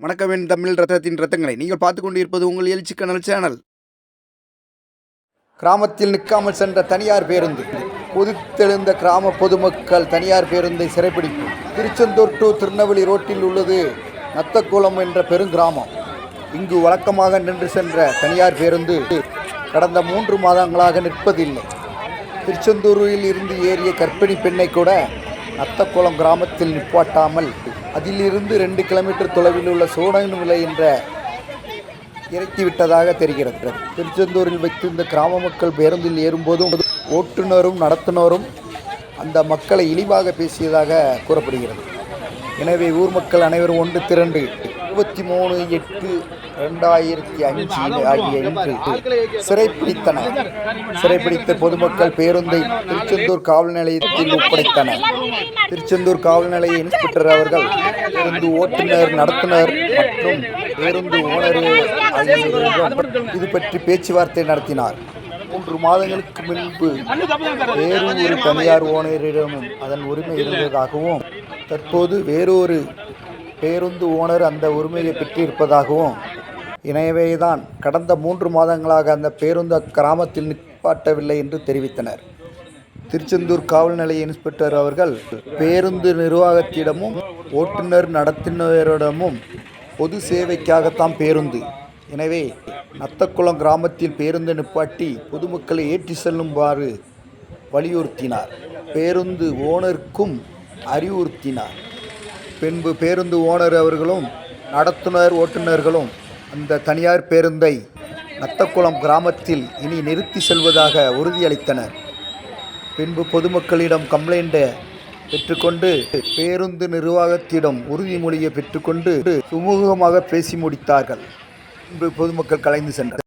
வணக்கம் என் தமிழ் ரத்தத்தின் ரத்தங்களை நீங்கள் பார்த்து கொண்டிருப்பது உங்கள் எழுச்சி கனல் சேனல். கிராமத்தில் நிற்காமல் சென்ற தனியார் பேருந்து. கொதித்தெழுந்த கிராம பொதுமக்கள் தனியார் பேருந்தை சிறைப்பிடிப்பு. திருச்செந்தூர் டு திருநெல்வேலி ரோட்டில் உள்ளது நத்தக்குளம் என்ற பெருங்கிராமம். இங்கு வழக்கமாக நின்று சென்ற தனியார் பேருந்து கடந்த மூன்று மாதங்களாக நிற்பதில்லை. திருச்செந்தூரில் இருந்து ஏறிய கர்ப்பிணி பெண்ணை கூட நத்தக்குளம் கிராமத்தில் நிப்பாட்டாமல் அதிலிருந்து ரெண்டு கிலோமீட்டர் தொலைவில் உள்ள சோழன்விலை என்ற இறக்கிவிட்டதாக தெரிகிறது. திருச்செந்தூரில் வைத்திருந்த கிராம மக்கள் பேருந்தில் ஏறும்போதும் ஓட்டுநரும் நடத்துனரும் அந்த மக்களை இழிவாக பேசியதாக கூறப்படுகிறது. எனவே ஊர் மக்கள் அனைவரும் ஒன்று திரண்டு இருபத்தி மூணு எட்டு ரெண்டாயிரத்தி அஞ்சு ஆகிய இன்று சிறைப்பிடித்தனர். சிறைப்பிடித்த பொதுமக்கள் பேருந்தை திருச்செந்தூர் காவல் நிலையத்தில் ஒப்படைத்தனர். திருச்செந்தூர் காவல் நிலைய இன்ஸ்பெக்டர் அவர்கள் பேருந்து ஓட்டுநர் நடத்துனர் மற்றும் பேருந்து ஓனர் ஆகியோரிடம் இது பற்றி பேச்சுவார்த்தை நடத்தினார். மூன்று மாதங்களுக்கு முன்பு வேறு ஒரு தனியார் ஓனரிடமும் அதன் உரிமை இருந்ததாகவும் தற்போது வேறொரு பேருந்து ஓனர் அந்த உரிமையை பெற்றிருப்பதாகவும் இணையவேதான் கடந்த மூன்று மாதங்களாக அந்த பேருந்து அக்கிராமத்தில் நிப்பாட்டவில்லை என்று தெரிவித்தனர். திருச்செந்தூர் காவல் நிலைய இன்ஸ்பெக்டர் அவர்கள் பேருந்து நிர்வாகத்திடமும் ஓட்டுநர் நடத்தினரிடமும் பொது சேவைக்காகத்தான் பேருந்து. எனவே நத்தக்குளம் கிராமத்தில் பேருந்து நிப்பாட்டி பொதுமக்களை ஏற்றி செல்லுமாறு வலியுறுத்தினார். பேருந்து ஓனருக்கும் அறிவுறுத்தினார். பின்பு பேருந்து ஓனர் அவர்களும் நடத்துனர் ஓட்டுநர்களும் அந்த தனியார் பேருந்தை நத்தக்குளம் கிராமத்தில் இனி நிறுத்தி செல்வதாக உறுதியளித்தனர். பின்பு பொதுமக்களிடம் கம்ப்ளைண்ட் பெற்றுக்கொண்டு பேருந்து நிர்வாகத்திடம் உறுதிமொழியை பெற்றுக்கொண்டு சுமூகமாக பேசி முடித்தார்கள். பின்பு பொதுமக்கள் கலைந்து சென்றனர்.